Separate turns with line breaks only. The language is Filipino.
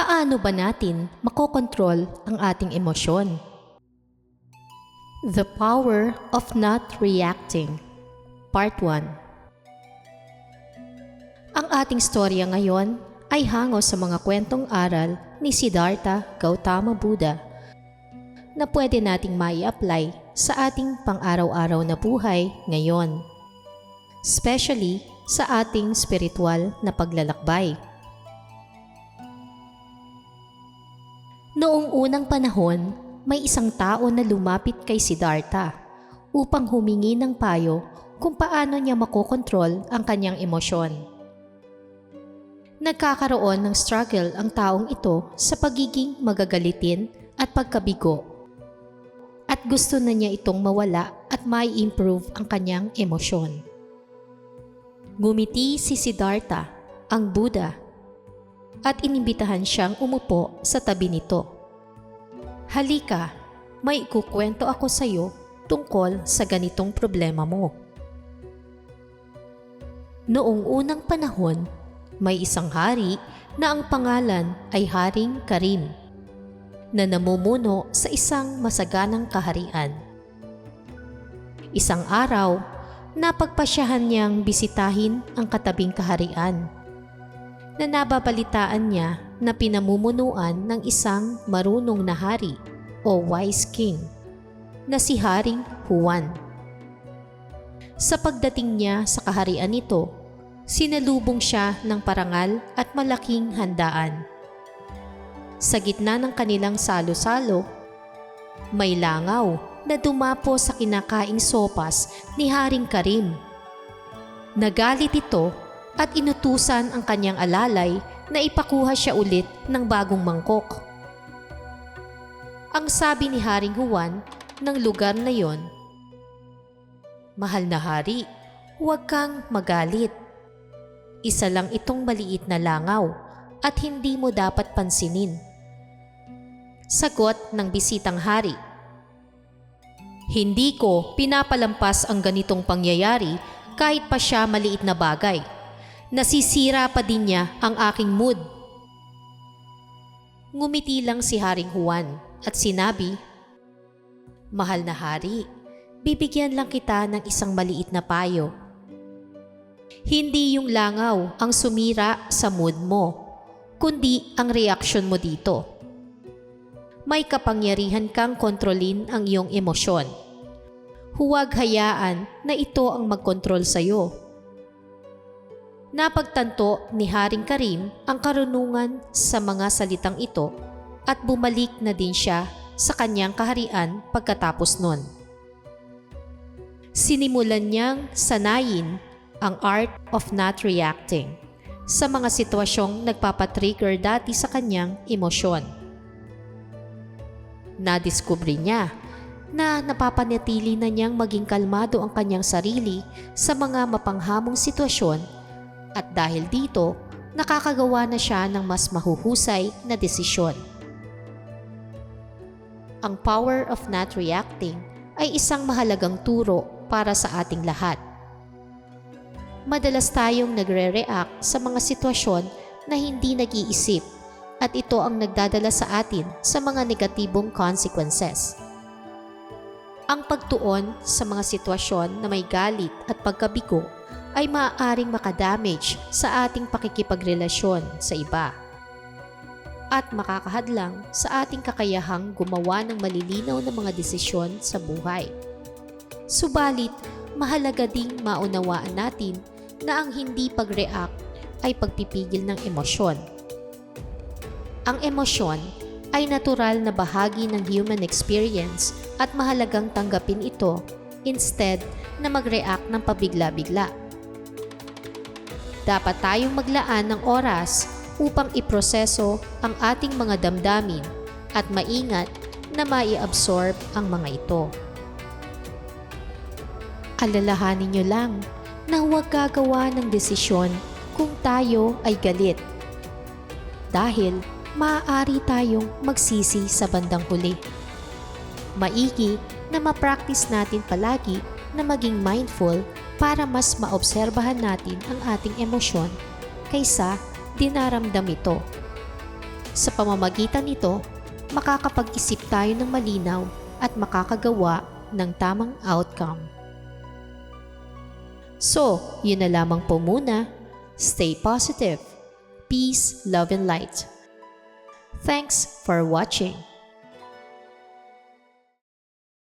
Paano ba natin makokontrol ang ating emosyon? The Power of Not Reacting Part 1 Ang ating storya ngayon ay hango sa mga kwentong aral ni Siddhartha Gautama Buddha na pwede nating mai-apply sa ating pang-araw-araw na buhay ngayon. Especially sa ating spiritual na paglalakbay. Noong unang panahon, may isang tao na lumapit kay Siddhartha upang humingi ng payo kung paano niya makokontrol ang kanyang emosyon. Nagkakaroon ng struggle ang taong ito sa pagiging magagalitin at pagkabigo. At gusto na niya itong mawala at may improve ang kanyang emosyon. Ngumiti si Siddhartha, ang Buddha, at inimbitahan siyang umupo sa tabi nito. Halika, may ikukwento ako sa iyo tungkol sa ganitong problema mo. Noong unang panahon, may isang hari na ang pangalan ay Haring Karim na namumuno sa isang masaganang kaharian. Isang araw, napagpasyahan niyang bisitahin ang katabing kaharian na nababalitaan niya na pinamumunuan ng isang marunong na hari o wise king na si Haring Juan. Sa pagdating niya sa kaharian nito, sinalubong siya ng parangal at malaking handaan. Sa gitna ng kanilang salo-salo, may langaw na dumapo sa kinakaing sopas ni Haring Karim. Nagalit ito at inutusan ang kanyang alalay na ipakuha siya ulit ng bagong mangkok. Ang sabi ni Haring Juan ng lugar na yon, Mahal na hari, huwag kang magalit. Isa lang itong maliit na langaw at hindi mo dapat pansinin. Sagot ng bisitang hari. Hindi ko pinapalampas ang ganitong pangyayari kahit pa siya maliit na bagay. Nasisira pa din niya ang aking mood. Ngumiti lang si Haring Juan at sinabi, Mahal na hari, bibigyan lang kita ng isang maliit na payo. Hindi yung langaw ang sumira sa mood mo, kundi ang reaksyon mo dito. May kapangyarihan kang kontrolin ang iyong emosyon. Huwag hayaan na ito ang magkontrol sa iyo. Napagtanto ni Haring Karim ang karunungan sa mga salitang ito at bumalik na din siya sa kanyang kaharian pagkatapos nun. Sinimulan niyang sanayin ang art of not reacting sa mga sitwasyong nagpapatrigger dati sa kanyang emosyon. Nadiskubre niya na napapanatili na niyang maging kalmado ang kanyang sarili sa mga mapanghamong sitwasyon at dahil dito, nakakagawa na siya ng mas mahuhusay na desisyon. Ang power of not reacting ay isang mahalagang turo para sa ating lahat. Madalas tayong nagre-react sa mga sitwasyon na hindi nag-iisip at ito ang nagdadala sa atin sa mga negatibong consequences. Ang pagtuon sa mga sitwasyon na may galit at pagkabigo ay maaaring makadamage sa ating pakikipagrelasyon sa iba at makakahadlang sa ating kakayahang gumawa ng malilinaw na mga desisyon sa buhay. Subalit, mahalaga ding maunawaan natin na ang hindi pag-react ay pagpipigil ng emosyon. Ang emosyon ay natural na bahagi ng human experience at mahalagang tanggapin ito instead na mag-react ng pabigla-bigla. Dapat tayong maglaan ng oras upang iproseso ang ating mga damdamin at maingat na mai-absorb ang mga ito. Alalahanin niyo lang na huwag gagawa ng desisyon kung tayo ay galit. Dahil maaari tayong magsisi sa bandang huli. Maigi na ma-practice natin palagi na maging mindful para mas maobserbahan natin ang ating emosyon kaysa dinaramdam ito. Sa pamamagitan nito, makakapag-isip tayo ng malinaw at makakagawa ng tamang outcome. So, yun na lamang po muna. Stay positive. Peace, love, and light. Thanks for watching.